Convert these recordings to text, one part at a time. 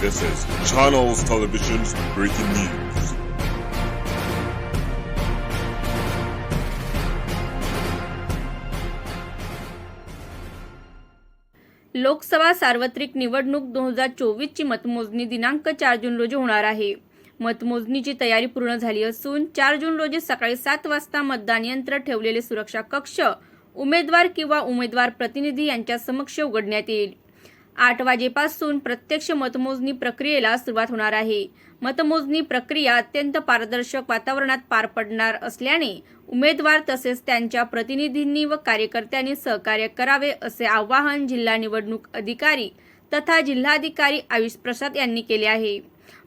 This is Channels Television's breaking news. Lok Sabha सार्वत्रिक निवडणूक दोन हजार चोवीसची मतमोजणी दिनांक चार जून रोजी होणार आहे मतमोजणीची तयारी पूर्ण झाली असून चार जून रोजी सकाळी सात वाजता मतदान यंत्र ठेवलेले सुरक्षा कक्ष उमेदवार किंवा उमेदवार प्रतिनिधी यांच्या समक्ष उघडण्यात येईल आठ वाजेपासून प्रत्यक्ष मतमोजणी प्रक्रियेला सुरुवात होणार आहे. मतमोजणी प्रक्रिया अत्यंत पारदर्शक वातावरणात पार पडणार असल्याने उमेदवार तसेच त्यांच्या प्रतिनिधींनी व कार्यकर्त्यांनी सहकार्य करावे असे आवाहन जिल्हा निवडणूक अधिकारी तथा जिल्हाधिकारी आयुष प्रसाद यांनी केले आहे.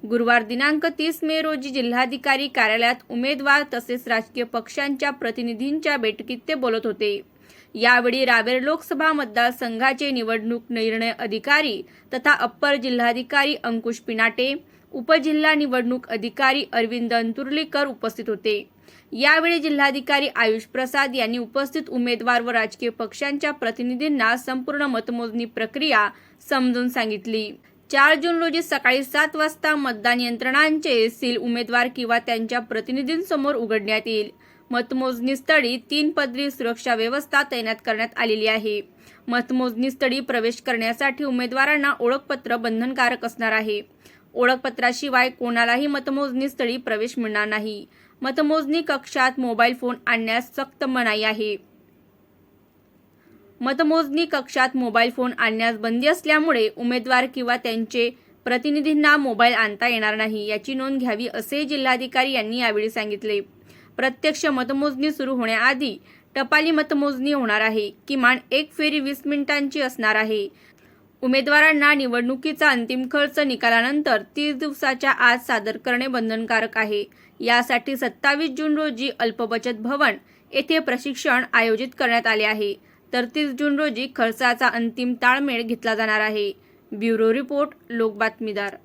गुरुवार दिनांक तीस मे रोजी जिल्हाधिकारी कार्यालयात उमेदवार तसेच राजकीय पक्षांच्या प्रतिनिधींच्या बैठकीत ते बोलत होते. यावेळी रावेर लोकसभा मतदारसंघाचे निवडणूक निर्णय अधिकारी तथा अप्पर जिल्हाधिकारी अंकुश पिनाटे उपजिल्हा निवडणूक अधिकारी अरविंद अंतुर्लीकर उपस्थित होते. यावेळी जिल्हाधिकारी आयुष प्रसाद यांनी उपस्थित उमेदवार व राजकीय पक्षांच्या प्रतिनिधींना संपूर्ण मतमोजणी प्रक्रिया समजून सांगितली. चार जून रोजी सकाळी सात वाजता मतदान यंत्रणांचे सील उमेदवार किंवा त्यांच्या प्रतिनिधींसमोर उघडण्यात येईल. मतमोजणी स्थळी तीन पदरी सुरक्षा व्यवस्था तैनात करण्यात आलेली आहे. मतमोजणी स्थळी प्रवेश करण्यासाठी उमेदवारांना ओळखपत्र बंधनकारक असणार आहे. ओळखपत्राशिवाय कोणालाही मतमोजणी स्थळी प्रवेश मिळणार नाही. मतमोजणी कक्षात मोबाईल फोन आणण्यास सक्त मनाई आहे. मतमोजणी कक्षात मोबाईल फोन आणण्यास बंदी असल्यामुळे उमेदवार किंवा त्यांचे प्रतिनिधींना मोबाईल आणता येणार नाही याची नोंद घ्यावी असे जिल्हाधिकारी यांनी यावेळी सांगितले. प्रत्यक्ष मतमोजणी सुरू होण्याआधी टपाली मतमोजणी होणार आहे. किमान एक फेरी वीस मिनिटांची असणार आहे. उमेदवारांना निवडणुकीचा अंतिम खर्च निकालानंतर तीस दिवसाच्या आत सादर करणे बंधनकारक आहे. यासाठी सत्तावीस जून रोजी अल्पबचत भवन येथे प्रशिक्षण आयोजित करण्यात आले आहे. तर तीस जून रोजी खर्चाचा अंतिम ताळमेळ घेतला जाणार आहे. ब्युरो रिपोर्ट लोक बातमीदार